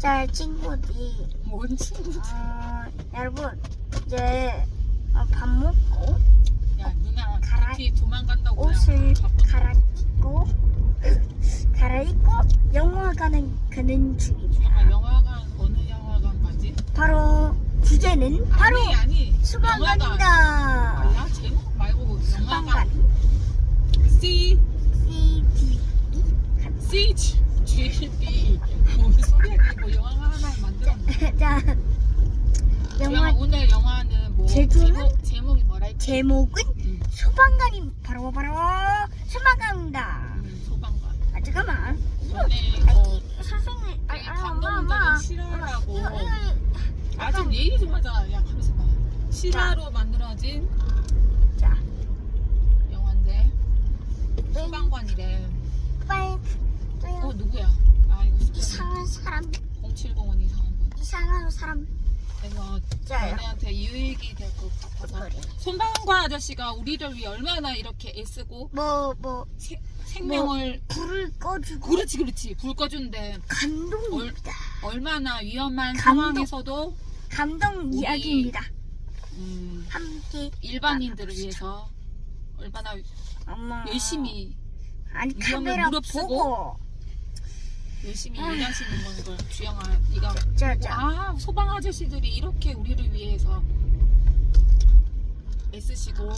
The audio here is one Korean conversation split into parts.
자, 친구들이, 뭔 친구? 어, 여러분, 이제 어, 밥 먹고 야 누나 PT 도망간다고 옷을 갈아입고, 갈아입고 영화관을 가는 중입니다. 주영아 영화관 어느 영화관 가지? 바로, 주제는 바로 아니 아니 수방관입니다. 아야 제목 말고 영화관 수방관. C. C G B 무슨 소리야 이게 뭐 영화 하나 만들었네. 자, 영화 영화 오늘 영화는 뭐 제주는? 제목 제목이 뭐라 했지? 제목은 음, 소방관이 바로 바로 소방관입니다. 음, 소방관. 아 잠깐만. 오늘 어, 선생님, 아, 이 아, 엄마, 실화라고. 이거, 이거, 아좀 얘기 좀 하자. 야 가면서 봐. 실화로 만들어진 자, 영화인데 네. 소방관이래. 빨리 어 누구야? 아 이거 스포. 이상한 사람, 0705는 이상한 분. 이상한 사람. 그래서 자요. 너네한테 유익이 될 것 같아서 그래. 손방관 아저씨가 우리를 위해 얼마나 이렇게 애쓰고 뭐, 뭐, 세- 생명을 불을 꺼주고 그렇지 그렇지 불 꺼준데 감동입니다. 얼마나 위험한 감동. 상황에서도 감동 우리- 이야기입니다. 음, 함께 일반인들을 위해서 얼마나 엄마 열심히 아니 위험을 카메라 무릅쓰고 보고 열심히 아. 일하시는 걸 주영아 네가 자, 자. 아 소방 아저씨들이 이렇게 우리를 위해서 애쓰시고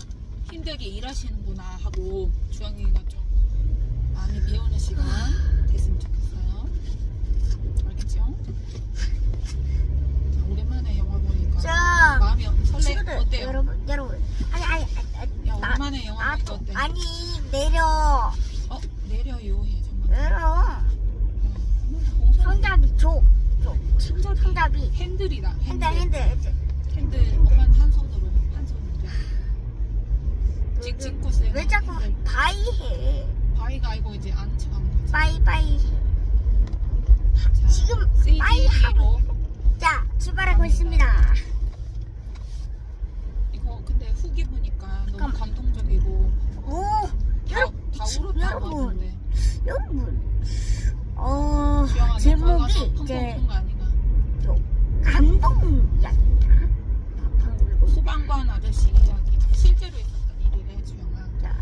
힘들게 일하시는구나 하고 주영이가 좀 많이 배우는 시간 됐으면 좋겠어요. 알겠죠? 자, 오랜만에 영화 보니까 자, 마음이 설레 친구들 어때요? 여러분 여러분 아니 아니 아니 야 나- 오랜만에 영화 아, 보니까 또, 어때? 아니 내려 손잡이. 핸들이다. 핸들 핸들. 핸들 핸들. 엄마는 한 손으로 한 손으로. 찍찍 보세요. 왜 자꾸 핸들. 바이 해 바위가 아니고 이제 아는 척하는 거지. 바이 바이 해 지금 바이 하고 자 출발하고 있습니다 이거 근데 후기 보니까 너무 잠깐만. 감동적이고 오 다, 다 울었다고 여러분. 여러분 어 제목이 이제 펑펑 거 아니가? 감동 이야기입니다 방금 소방관 아저씨 이야기. 실제로 있었던 일이래 주영아. 자,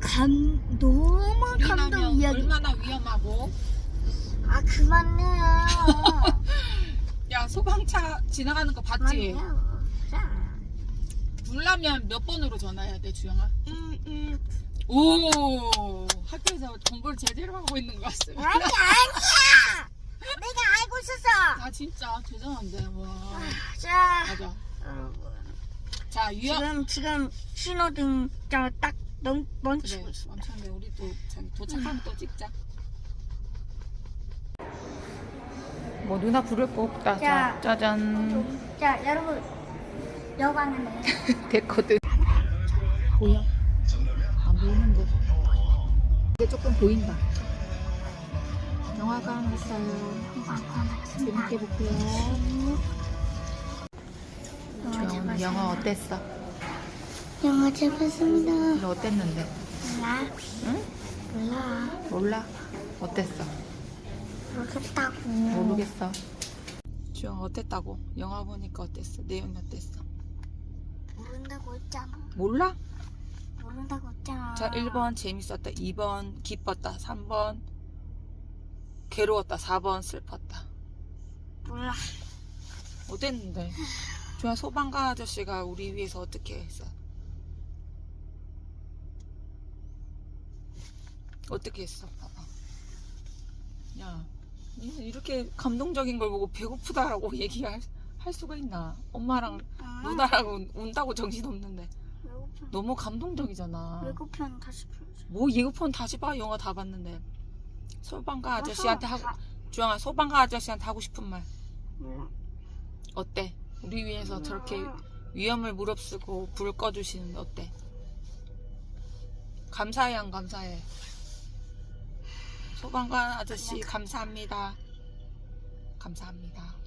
감 너무 불이 감동 나면 이야기. 얼마나 위험하고. 아 그만해요. 야 소방차 지나가는 거 봤지? 그만해요. 자, 불 나면 몇 번으로 전화해야 돼 주영아? 1, 1. 오 학교에서 공부를 제대로 하고 있는 것 같습니다. 아니 아니야. 내가 알고 있었어. 아 진짜 대단한데 와 자, 맞아. 여러분. 자 위험 지금 지금 신호등 저딱 멈추고 그래 있습니다. 멈췄는데 우리 또 저기 도착하면 또 찍자. 뭐 누나 불을 꼽다 자. 짜잔 자, 여러분 여관은 됐거든. 보여? 안 보이는데 이제 조금 보인다. 영화관 왔어요. 재밌게 볼게요. 주영은 영화 어땠어? 영화 재밌습니다. 이거 어땠는데? 몰라, 응? 몰라, 몰라? 어땠어? 모르겠다고. 모르겠어. 주영 어땠다고? 영화 보니까 어땠어? 내용이 어땠어? 모른다고 했잖아. 몰라? 모른다고 했잖아. 자, 1번 재밌었다. 2번 기뻤다. 3번 괴로웠다. 4번 슬펐다. 몰라. 어땠는데? 주영 소방관 아저씨가 우리 위해서 어떻게 했어? 어떻게 했어? 봐봐. 야, 니는 이렇게 감동적인 걸 보고 배고프다라고 얘기할 할 수가 있나? 엄마랑 아, 누나랑 운- 운다고 정신 없는데 외국편. 너무 감동적이잖아. 외국편 다시 보여줘. 뭐 예고편 다시 봐 영화 다 봤는데 소방관 아저씨한테 하고 다- 주영아 소방관 아저씨한테 하고 싶은 말 몰라. 어때? 우리 위해서 저렇게 위험을 무릅쓰고 불 꺼주시는데 어때? 감사해 안 감사해? 소방관 아저씨 감사합니다. 감사합니다.